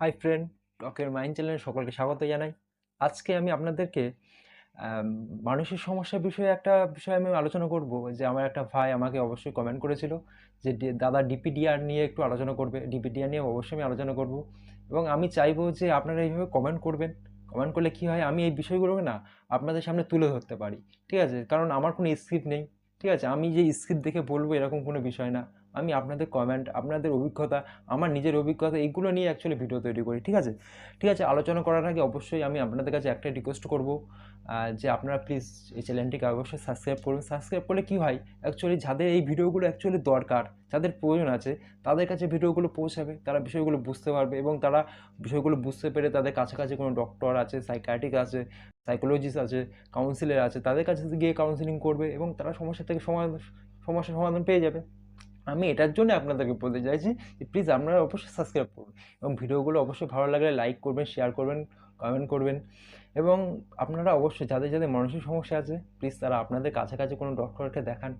Hi friend টকের mind চ্যানেলে সকলকে স্বাগত জানাই। আজকে আমি আপনাদেরকে আম, মানসিক সমস্যার বিষয়ে একটা বিষয় আমি আলোচনা করব যে আমার একটা ভাই আমাকে অবশ্যই কমেন্ট করেছিল যে দাদা ডিপিডিআর নিয়ে একটু আলোচনা করবে ডিপিডিআর নিয়ে অবশ্যই আমি আলোচনা করব। এবং আমি চাইব যে আপনারা এইভাবে কমেন্ট করবেন কমেন্ট করলে কি হয় আমি এই বিষয়গুলোকে না আপনাদের সামনে তুলে ধরতে পারি ঠিক আছে? কারণ আমার কোনো স্ক্রিপ্ট নেই ঠিক আছে? আমি যে স্ক্রিপ্ট দেখে বলব এরকম কোনো বিষয় না। আমি আপনাদের কমেন্ট আপনাদের অভিজ্ঞতা, আমার নিজের অভিজ্ঞতা, এইগুলো নিয়ে অ্যাকচুয়ালি ভিডিও তৈরি করি, ঠিক আছে? ঠিক আছে, আলোচনা করার আগে অবশ্যই আমি আপনাদের কাছে একটা রিকোয়েস্ট করব যে আপনারা প্লিজ এই চ্যানেলটিকে অবশ্যই সাবস্ক্রাইব করুন। সাবস্ক্রাইব করলে কী হয়? অ্যাকচুয়ালি যাদের এই ভিডিওগুলো অ্যাকচুয়ালি দরকার, যাদের প্রয়োজন আছে, তাদের কাছে ভিডিওগুলো পৌঁছাবে, তারা বিষয়গুলো বুঝতে পারবে এবং তারা বিষয়গুলো বুঝতে পেরে তাদের কাছাকাছি কোনো ডক্টর আছে সাইকাট্রিক আছে সাইকোলজিস্ট আছে কাউন্সিলার আছে, তাদের কাছে গিয়ে কাউন্সিলিং করবে এবং তারা সমস্যা থেকে সমাধান সমস্যার সমাধান পেয়ে যাবে। আমি এটার জন্য আপনাদেরকে বলতে চাইছি যে প্লিজ আপনারা অবশ্যই সাবস্ক্রাইব করুন এবং ভিডিওগুলো অবশ্যই ভালো লাগলে লাইক করবেন শেয়ার করবেন কমেন্ট করবেন এবং আপনারা অবশ্যই যাদের যাদের মানসিক সমস্যা আছে প্লিজ তারা আপনাদের কাছাকাছি কোনো ডক্টরকে দেখান।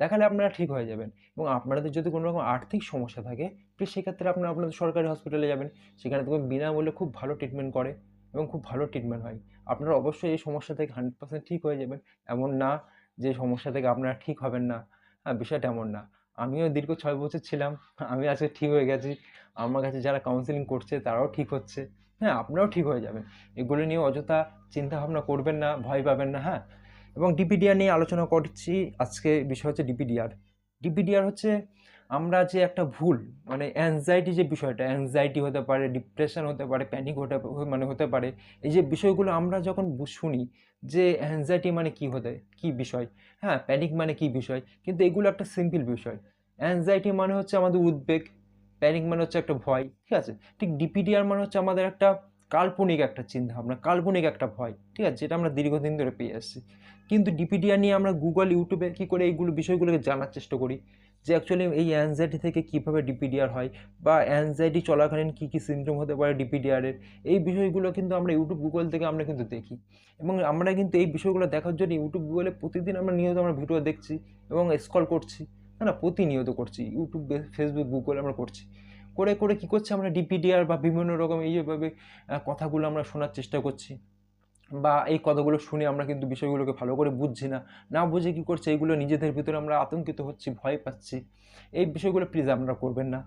দেখালে আপনারা ঠিক হয়ে যাবেন এবং আপনাদের যদি কোনো রকম আর্থিক সমস্যা থাকে প্লিজ সেক্ষেত্রে আপনারা আপনাদের সরকারি হসপিটালে যাবেন। সেখানে দেখবেন বিনামূল্যে খুব ভালো ট্রিটমেন্ট করে এবং খুব ভালো ট্রিটমেন্ট হয়। আপনারা অবশ্যই এই সমস্যা থেকে হান্ড্রেড পার্সেন্ট ঠিক হয়ে যাবেন। এমন না যে সমস্যা থেকে আপনারা ঠিক হবেন না। হ্যাঁ বিষয়টা এমন না। আমিও দীর্ঘ ছয় বছর ছিলাম, আমি আজকে ঠিক হয়ে গেছি। আমার কাছে যারা কাউন্সিলিং করছে, তারাও ঠিক হচ্ছে। হ্যাঁ আপনারাও ঠিক হয়ে যাবেন। এগুলো নিয়ে অযথা চিন্তা ভাবনা করবেন না, ভয় পাবেন না হ্যাঁ? এবং ডিপিডিআর নিয়ে আলোচনা করছি। আজকে বিষয় হচ্ছে ডিপিডিআর ডিপিডিআর হচ্ছে আমরা যে একটা ভুল মানে অ্যাংজাইটি যে বিষয়টা অ্যাংজাইটি হতে পারে ডিপ্রেশন হতে পারে প্যানিক হতে মানে হতে পারে, এই যে বিষয়গুলো আমরা যখন শুনি যে অ্যাংজাইটি মানে কি হতে, কি বিষয়? হ্যাঁ প্যানিক মানে কি বিষয়? কিন্তু এগুলো একটা সিম্পল বিষয়। অ্যাংজাইটি মানে হচ্ছে আমাদের উদ্বেগ প্যানিক মানে হচ্ছে একটা ভয়, ঠিক আছে? ঠিক ডিপিডিআর মানে হচ্ছে আমাদের একটা কাল্পনিক একটা চিন্তা ভাবনা, কাল্পনিক একটা ভয়, ঠিক আছে? যেটা আমরা দীর্ঘদিন ধরে পেয়ে আসছি। কিন্তু ডিপিডিআর নিয়ে আমরা গুগল ইউটিউবে কী করে এইগুলো বিষয়গুলোকে জানার চেষ্টা করি? যে অ্যাকচুয়ালি এই অ্যাংজাইটি থেকে কীভাবে ডিপিডিআর হয় বা অ্যাংজাইটি চলাকালীন কী কী সিমটম হতে পারে ডিপিডিআরের এই বিষয়গুলো কিন্তু আমরা ইউটিউব গুগল থেকে আমরা কিন্তু দেখি। এবং আমরা কিন্তু এই বিষয়গুলো দেখার জন্য ইউটিউব গুগলে প্রতিদিন আমরা নিয়মিত আমরা ভিডিও দেখছি এবং স্কল করছি, না না, প্রতিনিয়ত করছি। ইউটিউব ফেসবুক গুগল আমরা করছি। করে করে কী করছে আমরা ডিপিডিআর বা বিভিন্ন রকম এইভাবে কথাগুলো আমরা শোনার চেষ্টা করছি বা এই কথাগুলো শুনে আমরা কিন্তু বিষয়গুলোকে ভালো করে বুঝছি না। না বুঝে কী করছে এইগুলো নিজেদের ভিতরে আমরা আতঙ্কিত হচ্ছি, ভয় পাচ্ছি। এই বিষয়গুলো প্লিজ আপনারা করবেন না।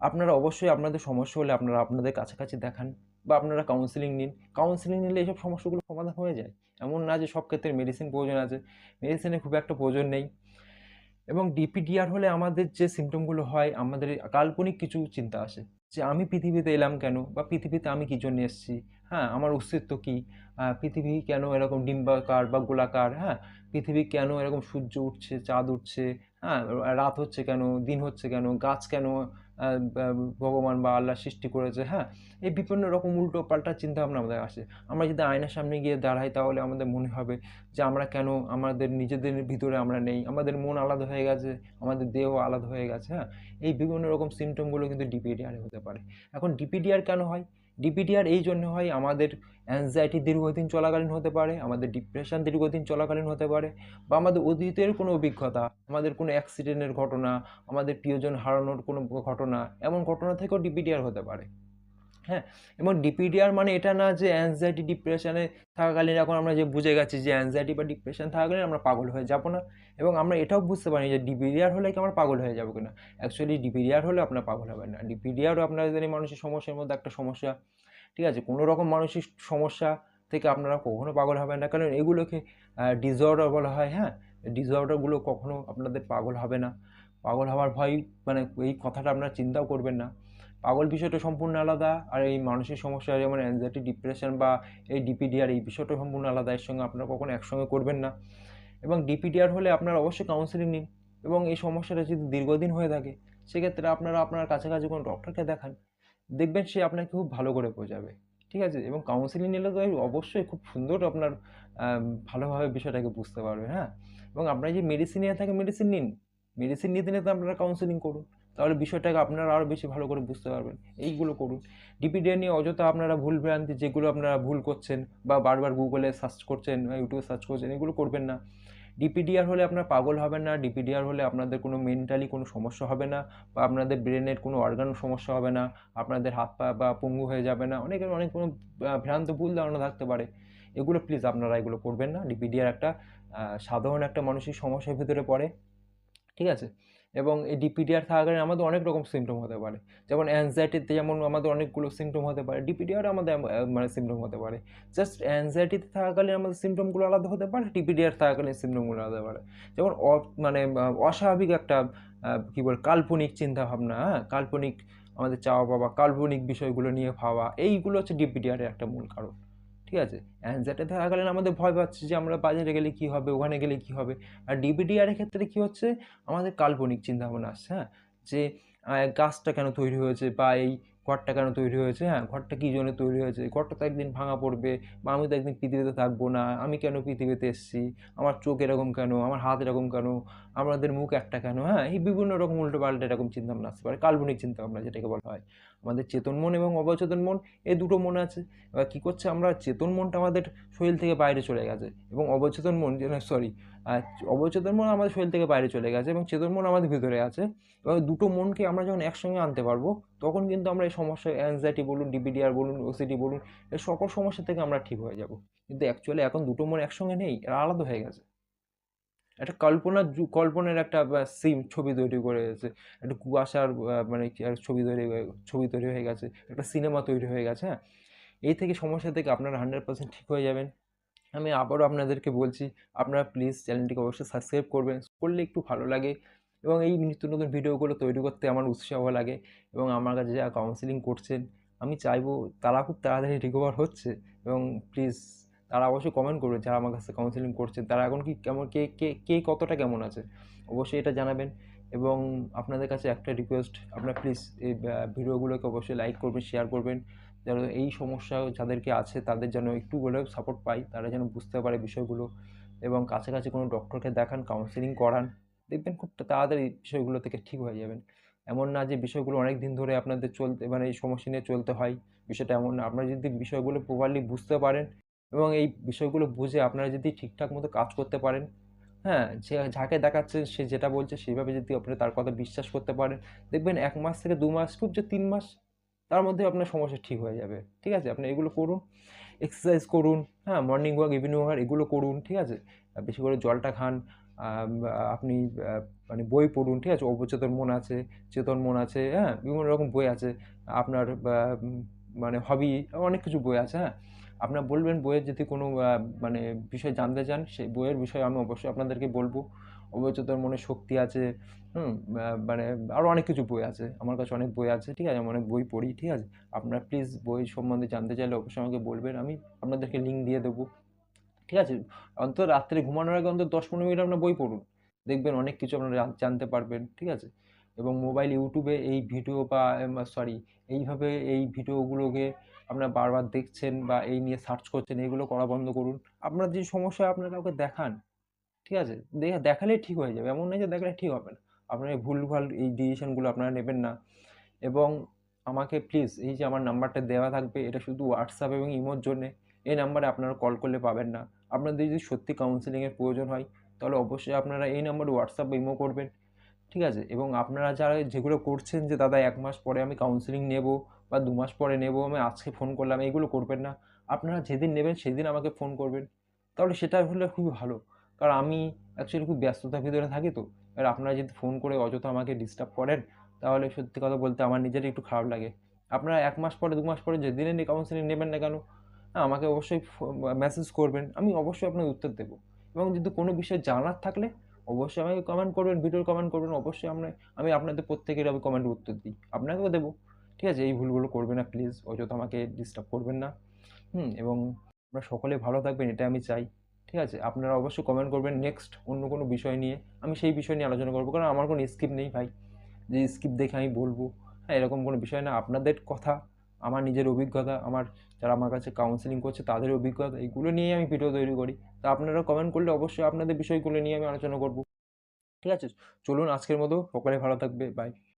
আপনারা অবশ্যই আপনাদের সমস্যা হলে আপনারা আপনাদের কাছাকাছি দেখান বা আপনারা কাউন্সিলিং নিন। কাউন্সিলিং নিলে এইসব সমস্যাগুলো সমাধান হয়ে যায়। এমন না যে সব ক্ষেত্রে মেডিসিন প্রয়োজন আছে। মেডিসিনের খুব একটা প্রয়োজন নেই। এবং ডিপিডিআর হলে আমাদের যে সিমটমগুলো হয়, আমাদের কাল্পনিক কিছু চিন্তা আসে। যে আমি পৃথিবীতে এলাম কেন? বা পৃথিবীতে আমি কী জন্য এসেছি? হ্যাঁ আমার অস্তিত্ব কী? পৃথিবী কেন এরকম ডিম্বাকার বা গোলাকার? হ্যাঁ পৃথিবী কেন এরকম সূর্য উঠছে, চাঁদ উঠছে? হ্যাঁ রাত হচ্ছে কেন? দিন হচ্ছে কেন? গাছ কেন? ভগবান বা আল্লাহ সৃষ্টি করেছে হ্যাঁ? এই বিভিন্ন রকম উল্টো পাল্টা চিন্তা ভাবনা আমাদের আসে। আমরা যদি আয়নার সামনে গিয়ে দাঁড়াই, তাহলে আমাদের মনে হবে যে আমরা কেন আমাদের নিজেদের ভিতরে আমরা নেই? আমাদের মন আলাদা হয়ে গেছে, আমাদের দেহ আলাদা হয়ে গেছে হ্যাঁ? এই বিভিন্ন রকম সিমটমগুলো কিন্তু ডিপিডিআরে হতে পারে। এখন ডিপিডিআর কেন হয়? ডিপিডিআর এই জন্য হয় আমাদের অ্যাংজাইটি দীর্ঘদিন চলাকালীন হতে পারে, আমাদের ডিপ্রেশন দীর্ঘদিন চলাকালীন হতে পারে, বা আমাদের অতীতের কোনো অভিজ্ঞতা, আমাদের কোনো অ্যাক্সিডেন্টের ঘটনা, আমাদের প্রিয়জন হারানোর কোনো ঘটনা, এমন ঘটনা থেকেও ডিপিডিআর হতে পারে। হ্যাঁ এবং ডিপিডিআর মানে এটা না যে অ্যাংজাইটি ডিপ্রেশনে থাকাকালীন এখন আমরা যে বুঝে গেছি যে অ্যাংজাইটি বা ডিপ্রেশন থাকাকালীন আমরা পাগল হয়ে যাব না। এবং আমরা এটাও বুঝতে পারি যে ডিপিডিআর হলে কি আমরা পাগল হয়ে যাব কিনা? অ্যাকচুয়ালি ডিপিডিআর হলে আপনার পাগল হবেন না। ডিপিডিআরও আপনাদের মানসিক সমস্যার মধ্যে একটা সমস্যা। ঠিক আছে, কোনো রকম মানসিক সমস্যা থেকে আপনারা কখনো পাগল হবেন না। কারণ এগুলোকে ডিসঅর্ডার বলা হয় হ্যাঁ? ডিসঅর্ডারগুলো কখনো আপনাদের পাগল হবে না। পাগল হওয়ার ভয় মানে এই কথাটা আপনারা চিন্তাও করবেন না। পাগল বিষয়টা সম্পূর্ণ আলাদা, আর এই মানসিক সমস্যা যেমন অ্যাংজাইটি ডিপ্রেশন বা এই ডিপিডিআর এই বিষয়টা সম্পূর্ণ আলাদা, এর সঙ্গে আপনারা কখনো একসঙ্গে করবেন না। এবং ডিপিডিআর হলে আপনারা অবশ্যই কাউন্সিলিং নিন এবং এই সমস্যাটা যদি দীর্ঘদিন হয়ে থাকে, সেক্ষেত্রে আপনারা আপনার কাছাকাছি কোনো ডক্টরকে দেখান, দেখবেন সে আপনাকে খুব ভালো করে বোঝাবে, ঠিক আছে? এবং কাউন্সিলিং নিলে তো অবশ্যই খুব সুন্দর আপনার ভালোভাবে বিষয়টাকে বুঝতে পারবে হ্যাঁ? এবং আপনার যে মেডিসিন নিয়ে থাকে মেডিসিন নিন। মেডিসিন নিতে নিতে আপনারা কাউন্সিলিং করুন। তাহলে বিষয়টাকে আপনারা আরও বেশি ভালো করে বুঝতে পারবেন। এইগুলো করুন। ডিপিডিআর নিয়ে অযথা আপনারা ভুল ভ্রান্তি যেগুলো আপনারা ভুল করছেন বা বারবার গুগলে সার্চ করছেন বা ইউটিউবে সার্চ করছেন, এগুলো করবেন না। ডিপিডিআর হলে আপনার পাগল হবেন না। ডিপিডিআর হলে আপনাদের কোনো মেন্টালি কোনো সমস্যা হবে না বা আপনাদের ব্রেনের কোনো অর্গান সমস্যা হবে না। আপনাদের হাত পা বা পঙ্গু হয়ে যাবে না। অনেকের অনেক কোনো ভ্রান্ত ভুল ধারণা থাকতে পারে। এগুলো প্লিজ আপনারা এগুলো করবেন না। ডিপিডিআর একটা সাধারণ একটা মানসিক সমস্যার ভিতরে পড়ে। ঠিক আছে? এবং এই ডিপিডিআর থাকাকালীন আমাদের অনেক রকম সিমটম হতে পারে। যেমন অ্যাংজাইটিতে যেমন আমাদের অনেকগুলো সিমটম হতে পারে। ডিপিডিআর আমাদের মানে সিমটম হতে পারে। জাস্ট অ্যাংজাইটিতে থাকাকালীন আমাদের সিমটমগুলো আলাদা হতে পারে ডিপিডিআর থাকাকালীন সিমটমগুলো আলাদা পারে। যেমন মানে অস্বাভাবিক একটা কি বল, কাল্পনিক চিন্তাভাবনা হ্যাঁ? কাল্পনিক আমাদের চাওয়া পাওয়া কাল্পনিক বিষয়গুলো নিয়ে ভাবা, এইগুলো হচ্ছে ডিপিডিআরের একটা মূল কারণ। ঠিক আছে? অ্যাংজাইটি থাকাকালীন আমাদের ভয় পাচ্ছি যে আমরা বাজারে গেলে কী হবে, ওখানে গেলে কী হবে? আর ডিপিডিআরের ক্ষেত্রে কী হচ্ছে? আমাদের কাল্পনিক চিন্তাভাবনা আসছে হ্যাঁ? যে গাছটা কেন তৈরি হয়েছে বা এই ঘরটা কেন তৈরি হয়েছে হ্যাঁ? ঘরটা কী জন্য তৈরি হয়েছে? ঘরটা তো একদিন ভাঙা পড়বে বা আমি তো একদিন পৃথিবীতে থাকব না, আমি কেন পৃথিবীতে এসেছি? আমার চোখ এরকম কেন? আমার হাত এরকম কেন? আমাদের মুখ একটা কেন? হ্যাঁ? এই বিভিন্ন রকম উল্টো পাল্টা এরকম চিন্তা ভাবনা আসতে পারে, কাল্পনিক চিন্তা ভাবনা যেটাকে বলা হয়। আমাদের চেতন মন এবং অবচেতন মন এই দুটো মন আছে। এবার কী করছে আমরা? চেতন মনটা আমাদের শরীর থেকে বাইরে চলে গেছে এবং অবচেতন মন যেন সরি অবচেতন মন আমাদের শরীর থেকে বাইরে চলে গেছে এবং চেতন মন আমাদের ভিতরে আছে। এবং দুটো মনকে আমরা যখন একসঙ্গে আনতে পারব, তখন কিন্তু আমরা এই সমস্যা অ্যাংজাইটি বলুন ডিবিডিআর বলুন ওসিডি বলুন, এই সকল সমস্যা থেকে আমরা ঠিক হয়ে যাব। কিন্তু অ্যাকচুয়ালি এখন দুটো মন একসঙ্গে নেই, এরা আলাদা হয়ে গেছে। একটা কল্পনার যু- কল্পনার একটা সিম ছবি তৈরি করে গেছে একটা কুয়াশার মানে ছবি তৈরি ছবি তৈরি হয়ে গেছে, একটা সিনেমা তৈরি হয়ে গেছে হ্যাঁ? এই থেকে সমস্যা থেকে আপনারা হান্ড্রেড পার্সেন্ট ঠিক হয়ে যাবেন। আমি আবারও আপনাদেরকে বলছি, আপনারা প্লিজ চ্যানেলটিকে অবশ্যই সাবস্ক্রাইব করবেন। করলে একটু ভালো লাগে এবং এই নিত্য নতুন ভিডিওগুলো তৈরি করতে আমার উৎসাহ লাগে এবং আমার কাছে যারা কাউন্সিলিং করছেন, আমি চাইব তারা খুব তাড়াতাড়ি রিকভার হচ্ছে এবং প্লিজ তারা অবশ্যই কমেন্ট করবে, যারা আমার কাছে কাউন্সিলিং করছেন তারা এখন কি কেমন, কে কে কে কতটা কেমন আছে? অবশ্যই এটা জানাবেন এবং আপনাদের কাছে একটা রিকোয়েস্ট আপনারা প্লিজ এই ভিডিওগুলোকে অবশ্যই লাইক করবেন শেয়ার করবেন, যেন এই সমস্যা যাদেরকে আছে, তাদের যেন একটু হলেও সাপোর্ট পায় তারা যেন বুঝতে পারে বিষয়গুলো এবং কাছাকাছি কোনো ডক্টরকে দেখান কাউন্সিলিং করান, দেখবেন খুব তাড়াতাড়ি বিষয়গুলো থেকে ঠিক হয়ে যাবেন। এমন না যে বিষয়গুলো অনেক দিন ধরে আপনাদের চলতে মানে এই সমস্যা নিয়ে চলতে হয়, বিষয়টা এমন না। আপনারা যদি বিষয়গুলো প্রপারলি বুঝতে পারেন এবং এই বিষয়গুলো বুঝে আপনারা যদি ঠিকঠাক মতো কাজ করতে পারেন হ্যাঁ যে যাকে দেখাচ্ছেন সে যেটা বলছে সেইভাবে যদি আপনি তার কথা বিশ্বাস করতে পারেন, দেখবেন এক মাস থেকে দু মাস, খুব যে তিন মাস, তার মধ্যে আপনার সমস্যা ঠিক হয়ে যাবে, ঠিক আছে? আপনি এগুলো করুন এক্সারসাইজ করুন হ্যাঁ মর্নিং ওয়াক ইভিনিং ওয়াক এগুলো করুন, ঠিক আছে? বেশি করে জলটা খান আপনি মানে বই পড়ুন, ঠিক আছে? অবচেতন মন আছে, চেতন মন আছে হ্যাঁ বিভিন্ন রকম বই আছে, আপনার মানে হবি অনেক কিছু বই আছে হ্যাঁ? আপনার বলবেন বইয়ের যদি কোনো মানে বিষয় জানতে চান, সেই বইয়ের বিষয়ে আমি অবশ্যই আপনাদেরকে বলব। অবচেতন মনে শক্তি আছে, হুম মানে আরও অনেক কিছু বই আছে। আমার কাছে অনেক বই আছে, ঠিক আছে? আমি অনেক বই পড়ি, ঠিক আছে? আপনারা প্লিজ বই সম্বন্ধে জানতে চাইলে অবশ্যই আমাকে বলবেন, আমি আপনাদেরকে লিঙ্ক দিয়ে দেবো, ঠিক আছে? অন্তত রাত্রে ঘুমানোর আগে অন্তত দশ পনেরো মিনিট আপনার বই পড়ুন। দেখবেন অনেক কিছু আপনারা জানতে পারবেন, ঠিক আছে? এবং মোবাইল ইউটিউবে এই ভিডিও বা সরি এইভাবে এই ভিডিওগুলোকে আপনারা বারবার দেখছেন বা এই নিয়ে সার্চ করছেন এইগুলো করা বন্ধ করুন। আপনার যে সমস্যা, আপনারা কাউকে দেখান, ঠিক আছে? দেখে, দেখালেই ঠিক হয়ে যাবে। এমন নয় যে দেখালে ঠিক হবে না। আপনার এই ভুলভাল এই ডিসিশনগুলো আপনারা নেবেন না। এবং আমাকে প্লিজ এই যে আমার নাম্বারটা দেওয়া থাকবে, এটা শুধু হোয়াটসঅ্যাপ এবং ইমোর জন্যে। এই নাম্বারে আপনারা কল করলে পাবেন না। আপনাদের যদি সত্যি কাউন্সিলিংয়ের প্রয়োজন হয়, তাহলে অবশ্যই আপনারা এই নাম্বারে হোয়াটসঅ্যাপ ইমো করবেন। ঠিক আছে? এবং আপনারা যারা যেগুলো করছেন যে, দাদা, এক মাস পরে আমি কাউন্সিলিং নেব বা দু মাস পরে নেব, আমি আজকে ফোন করলাম এইগুলো করবেন না। আপনারা যেদিন নেবেন সেদিন আমাকে ফোন করবেন। তাহলে সেটা হলে খুবই ভালো। কারণ আমি অ্যাকচুয়ালি খুব ব্যস্ততার ভিতরে থাকি তো। এবার আপনারা যদি ফোন করে অযথা আমাকে ডিস্টার্ব করেন, তাহলে সত্যি কথা বলতে আমার নিজেরই একটু খারাপ লাগে। আপনারা এক মাস পরে, দু মাস পরে যেদিনে কাউন্সিলিং নেবেন না কেন হ্যাঁ আমাকে অবশ্যই মেসেজ করবেন। আমি অবশ্যই আপনাকে উত্তর দেবো। এবং যদি কোনো বিষয়ে জানার থাকলে অবশ্যই আমাকে কমেন্ট করবেন ভিডিওর কমেন্ট করবেন, অবশ্যই আমরা, আমি আপনাদের প্রত্যেকের আমি কমেন্ট উত্তর দিই। আপনাকেও দেবো। ঠিক আছে? এই ভুলগুলো করবেন না প্লিজ অযথা আমাকে ডিস্টার্ব করবেন না। হুম, এবং আপনারা সকলে ভালো থাকবেন, এটা আমি চাই। ঠিক আছে? আপনারা অবশ্যই কমেন্ট করবেন নেক্সট অন্য কোনো বিষয় নিয়ে। আমি সেই বিষয় নিয়ে আলোচনা করব, কারণ আমার কোনো স্কিপ নেই ভাই। যে স্কিপ দেখে আমি বলব। হ্যাঁ এরকম কোনো বিষয় না। আপনাদের কথা আমার নিজের অভিজ্ঞতা, আমার যারা আমার কাছে কাউন্সেলিং করছে তাদের অভিজ্ঞতা, এগুলো নিয়েই আমি ভিডিও তৈরি করি। তা আপনারা কমেন্ট করলে অবশ্যই আপনাদের বিষয়গুলো নিয়ে আমি আলোচনা করব। ঠিক আছে? চলুন আজকের মতো। সকলে ভালো থাকবে। বাই